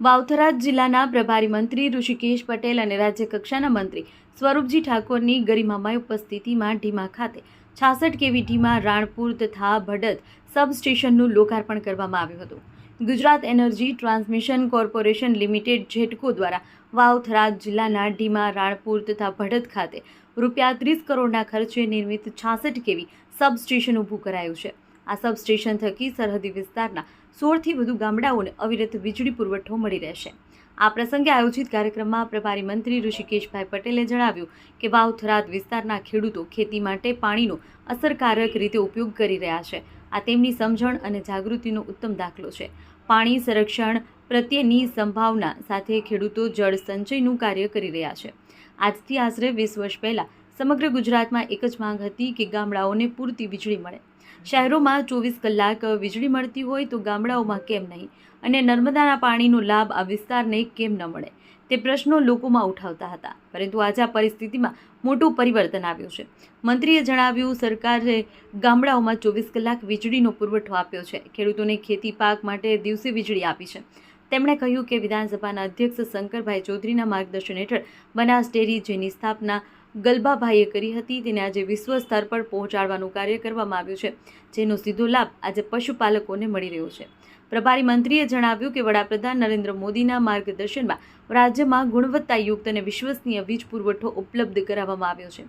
વાવથરા જિલ્લાના પ્રભારી મંત્રી ઋષિકેશ પટેલ અને રાજ્ય કક્ષાના મંત્રી સ્વરૂપજી ઠાકોરની ગરિમામય ઉપસ્થિતિમાં ઢીમા ખાતે છાસઠ કેવી ઢીમા રાણપુર તથા ભડત સબસ્ટેશનનું લોકાર્પણ કરવામાં આવ્યું હતું. Gujarat energy transmission corporation limited GETCO દ્વારા વાવથરા જિલ્લાના ઢીમા, રાણપુર તથા ભડત ખાતે રૂપિયા ત્રીસ કરોડના ખર્ચે નિર્મિત છાસઠ કેવી સબસ્ટેશન ઊભું કરાયું છે. આ સબસ્ટેશન થકી સરહદી વિસ્તારના સોળથી વધુ ગામડાઓને અવિરત વીજળી પુરવઠો મળી રહેશે. આ પ્રસંગે આયોજિત કાર્યક્રમમાં પ્રભારી મંત્રી ઋષિકેશભાઈ પટેલે જણાવ્યું કે વાવ થરાદ વિસ્તારના ખેડૂતો ખેતી માટે પાણીનો અસરકારક રીતે ઉપયોગ કરી રહ્યા છે. આ તેમની સમજણ અને જાગૃતિનો ઉત્તમ દાખલો છે. પાણી સંરક્ષણ પ્રત્યેની સંભાવના સાથે ખેડૂતો જળ સંચયનું કાર્ય કરી રહ્યા છે. આજથી આશરે વીસ વર્ષ પહેલાં સમગ્ર ગુજરાતમાં એક જ માંગ હતી કે ગામડાઓને પૂરતી વીજળી મળે. શહેરોમાં ચોવીસ કલાક વીજળી મળતી હોય તો ગામડાઓમાં કેમ નહીં? અને નર્મદાના પાણીનો લાભ આ વિસ્તારને કેમ ન મળે? તે પ્રશ્નો લોકોમાં ઉઠાવતા હતા. પરંતુ આજે આ પરિસ્થિતિમાં મોટું પરિવર્તન આવ્યું છે. મંત્રીએ જણાવ્યું, સરકારે ગામડાઓમાં ચોવીસ કલાક વીજળીનો પુરવઠો આપ્યો છે. ખેડૂતોને ખેતી, પાક માટે દિવસે વીજળી આપી છે. તેમણે કહ્યું કે વિધાનસભાના અધ્યક્ષ શંકરભાઈ ચૌધરીના માર્ગદર્શન હેઠળ બનાસ ડેરી, જેની સ્થાપના ગલબાભાઈએ કરી હતી. તેને આજે વિશ્વ સ્તર પર પહોંચાડવાનું કાર્ય કરવામાં આવ્યું છે, જેનો સીધો લાભ આજે પશુપાલકોને મળી રહ્યો છે. પ્રભારી મંત્રીએ જણાવ્યું કે વડાપ્રધાન નરેન્દ્ર મોદીના માર્ગદર્શનમાં રાજ્યમાં ગુણવત્તાયુક્ત અને વિશ્વસનીય વીજ પુરવઠો ઉપલબ્ધ કરાવવામાં આવ્યો છે.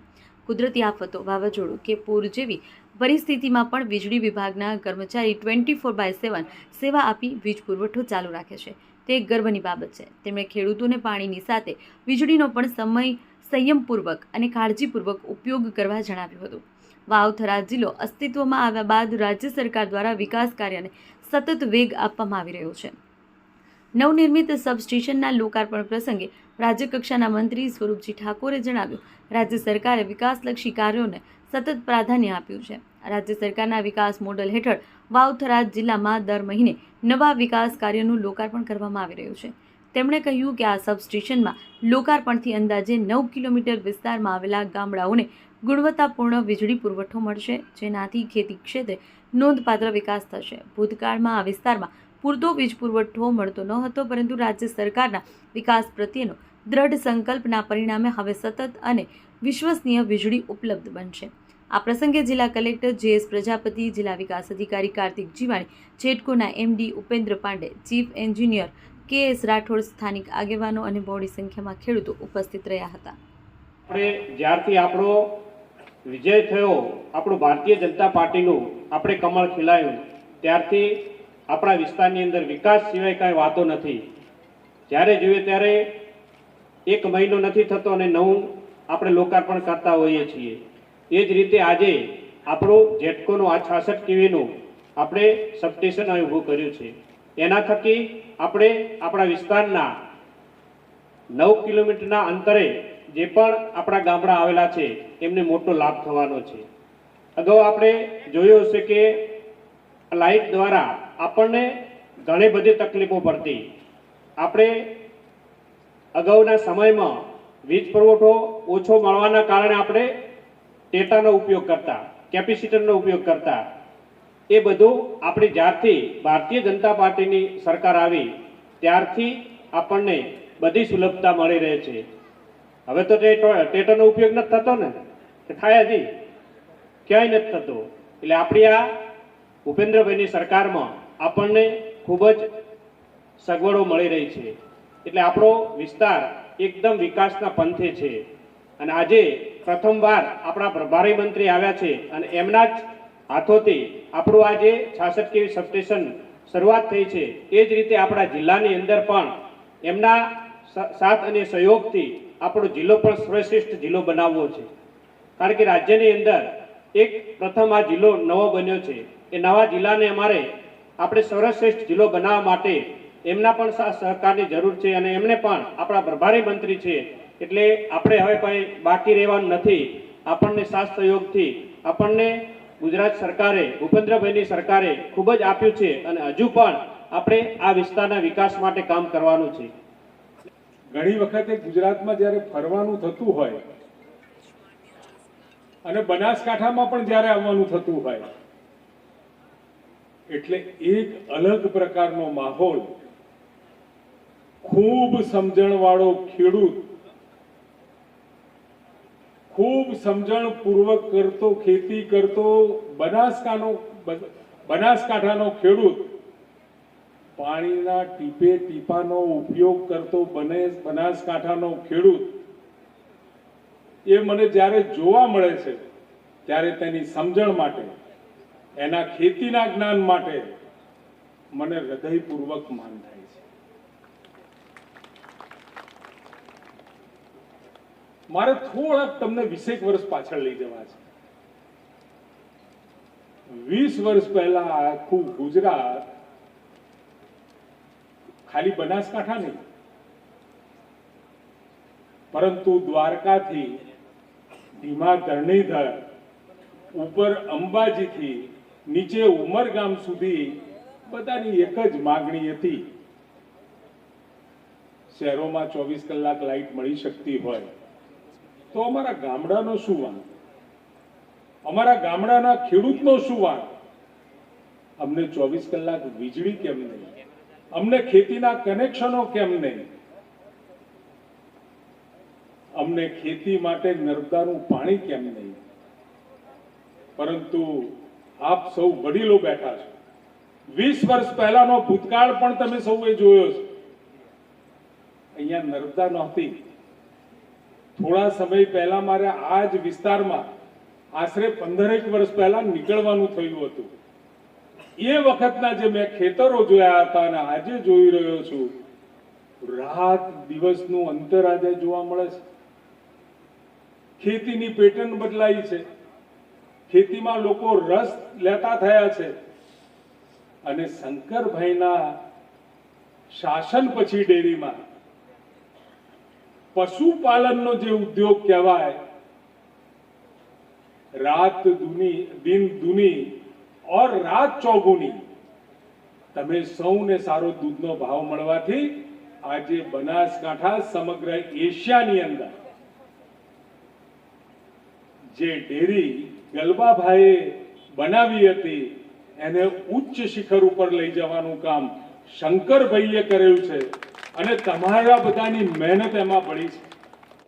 કુદરતી આફતો વાવાઝોડું કે પૂર જેવી પરિસ્થિતિમાં પણ વીજળી વિભાગના કર્મચારી ટ્વેન્ટી ફોર બાય સેવન સેવા આપી વીજ પુરવઠો ચાલુ રાખે છે. તે ગર્વની બાબત છે. તેમણે ખેડૂતોને પાણીની સાથે વીજળીનો પણ સમય સંયમપૂર્વક અને કાળજીપૂર્વક ઉપયોગ કરવા જણાવ્યું હતું. વાવ થરાદ જિલ્લો અસ્તિત્વમાં આવ્યા બાદ રાજ્ય સરકાર દ્વારા વિકાસ કાર્યને સતત વેગ આપવામાં આવી રહ્યો છે. નવનિર્મિત સબસ્ટેશનના લોકાર્પણ પ્રસંગે રાજ્યકક્ષાના મંત્રી સ્વરૂપજી ઠાકોરે જણાવ્યું, રાજ્ય સરકારે વિકાસલક્ષી કાર્યોને સતત પ્રાધાન્ય આપ્યું છે. રાજ્ય સરકારના વિકાસ મોડલ હેઠળ વાવથરા જિલ્લામાં દર મહિને નવા વિકાસ કાર્યોનું લોકાર્પણ કરવામાં આવી રહ્યું છે. તેમણે કહ્યું કે આ સબસ્ટેશનમાં લોકાર્પણથી અંદાજે નવ કિલોમીટર વિસ્તારમાં આવેલા ગામડાઓને ગુણવત્તાપૂર્ણ વીજળી પુરવઠો મળશે, જેનાથી ખેતી ક્ષેત્રે નોંધપાત્ર વિકાસ થશે. ભૂતકાળમાં આ વિસ્તારમાં પૂરતો વીજ પુરવઠો મળતો ન હતો, પરંતુ રાજ્ય સરકારના વિકાસ પ્રત્યેનો દ્રઢ સંકલ્પના પરિણામે હવે સતત અને વિશ્વસનીય વીજળી ઉપલબ્ધ બનશે. આ પ્રસંગે જિલ્લા કલેક્ટર જે એસ પ્રજાપતિ, જિલ્લા વિકાસ અધિકારી Kartik Jivani, જેટકોના MD Upendra Pandey, chief engineer K S Rathod સ્થાનિક આગેવાનો અને બહોળી સંખ્યામાં ખેડૂતો ઉપસ્થિત રહ્યા હતા. આપણે જ્યારથી આપણો વિજય થયો, આપણું ભારતીય જનતા પાર્ટીનું આપણે કમળ ખીલાયું, ત્યારથી આપણા વિસ્તારની અંદર વિકાસ સિવાય કાંઈ વાતો નથી. જ્યારે જોઈએ ત્યારે એક મહિનો નથી થતો અને નવું આપણે લોકાર્પણ કરતા હોઈએ છીએ. એ જ રીતે આજે આપણું જેટકોનું આ છાસઠ કેવીનું આપણે સબસ્ટેશન ઊભું કર્યું છે. એના થકી આપણે આપણા વિસ્તારના નવ કિલોમીટરના અંતરે જે પણ આપણા ગામડા આવેલા છે, એમને મોટો લાભ થવાનો છે. અગાઉ આપણે જોયું હશે કે લાઇટ દ્વારા આપણને ઘણી બધી તકલીફો પડતી. આપણે અગાઉના સમયમાં વીજ પુરવઠો ઓછો મળવાના કારણે આપણે ટેટાનો ઉપયોગ કરતા, કેપેસિટરનો ઉપયોગ કરતા એ બધું આપણે જ્યારથી ભારતીય જનતા પાર્ટીની સરકાર આવી, ત્યારથી આપણને બધી સુલભતા મળી રહે છે. હવે તો ટેટો- ટેટરનો ઉપયોગ નથી થતો ને? કે થાય હજી. ક્યાંય નથી થતો. એટલે આપણી આ ભૂપેન્દ્રભાઈની સરકારમાં આપણને ખૂબ જ સગવડો મળી રહી છે. એટલે આપણો વિસ્તાર એકદમ વિકાસના પંથે છે. અને આજે પ્રથમવાર આપણા પ્રભારી મંત્રી આવ્યા છે અને એમના જ હાથોથી આપણું આ જે છાસઠ કેવી સબસ્ટેશન શરૂઆત થઈ છે. એ જ રીતે આપણા જિલ્લાની અંદર પણ એમના સાથ અને સહયોગથી આપણો જિલ્લો પણ સર્વશ્રેષ્ઠ જિલ્લો બનાવવો છે. કારણ કે રાજ્યની અંદર એક પ્રથમ આ જિલ્લો નવો બન્યો છે. એ નવા જિલ્લાને અમારે આપણે સર્વશ્રેષ્ઠ જિલ્લો બનાવવા માટે એમના પણ સહકારની જરૂર છે અને એમને પણ આપણા પ્રભારી મંત્રી છે. એટલે આપણે હવે કંઈ બાકી રહેવાનું નથી. આપણને સાથ સહયોગથી આપણને ગુજરાત સરકારે, ભૂપેન્દ્રભાઈની સરકારે ખૂબ જ આપ્યું છે અને હજુ પણ આપણે આ વિસ્તારના વિકાસ માટે કામ કરવાનું છે. ઘણી વખતે ગુજરાતમાં જ્યારે ફરવાનું થતું હોય અને બનાસકાંઠામાં પણ જ્યારે આવવાનું થતું હોય, એટલે એક અલગ પ્રકારનો માહોલ, ખૂબ સમજણવાળો ખેડૂત ખૂબ સમજણપૂર્વક કરતો, ખેતી કરતો બનાસકાનો બનાસકાંઠાનો ખેડૂત. પાણીના ટીપે ટીપાનો ઉપયોગ કરતો બને, બનાસકાંઠાનો ખેડૂત. એ મને જ્યારે જોવા મળે છે, ત્યારે તેની સમજણ માટે, એના ખેતીના જ્ઞાન માટે મને હૃદયપૂર્વક માન થાય છે. મારે થોડાક તમને વીસેક વર્ષ પાછળ લઈ જવા છે. વીસ વર્ષ પહેલા આખું ગુજરાત ખાલી બનાસકાંઠા નહીં, પરંતુ દ્વારકાથી ધીમા ધરણીધર ઉપર અંબાજીથી નીચે ઉમરગામ સુધી બધાની એક જ માગણી હતી. શહેરોમાં ચોવીસ કલાક લાઇટ મળી શકતી હોય. તો અમારા ગામડાનો શું વાંક? અમારા ગામડાના ખેડૂતનો શું વાંક? અમને ચોવીસ કલાક વીજળી કેમ નહીં? અમને ખેતીના કનેક્શનો કેમ નહીં? અમને ખેતી માટે નર્મદાનું પાણી કેમ નહીં? પરંતુ આપ સૌ વડીલો બેઠા છો. વીસ વર્ષ પહેલાનો ભૂતકાળ પણ તમે સૌએ જોયો છે. અહીંયા નર્મદા નહોતી. થોડા સમય પહેલા મારે આ જ વિસ્તારમાં આશરે પંદરેક વર્ષ પહેલા નીકળવાનું થયું હતું. એ વખતના જે મેં ખેતરો જોયા હતા અને આજે જોઈ રહ્યો છું, રાત દિવસનું અંતર આજે જોવા મળે છે. ખેતીની પેટર્ન બદલાઈ છે. ખેતીમાં લોકો રસ લેતા થયા છે. અને શંકરભાઈના શાસન પછી ડેરીમાં પશુપાલનનો જે ઉદ્યોગ કહેવાય, રાત દુની, દિન દુની ઓર રાત ચોગુની, તમે સૌને સારો દૂધનો ભાવ મળવાથી આજે બનાસકાંઠા સમગ્ર એશિયાની અંદર જે ડેરી ગલબાભાઈએ બનાવી હતી, એને ઉચ્ચ શિખર ઉપર લઈ જવાનું કામ શંકરભાઈએ કર્યું છે. અને તમારા બધાની મહેનત એમાં પડી છે.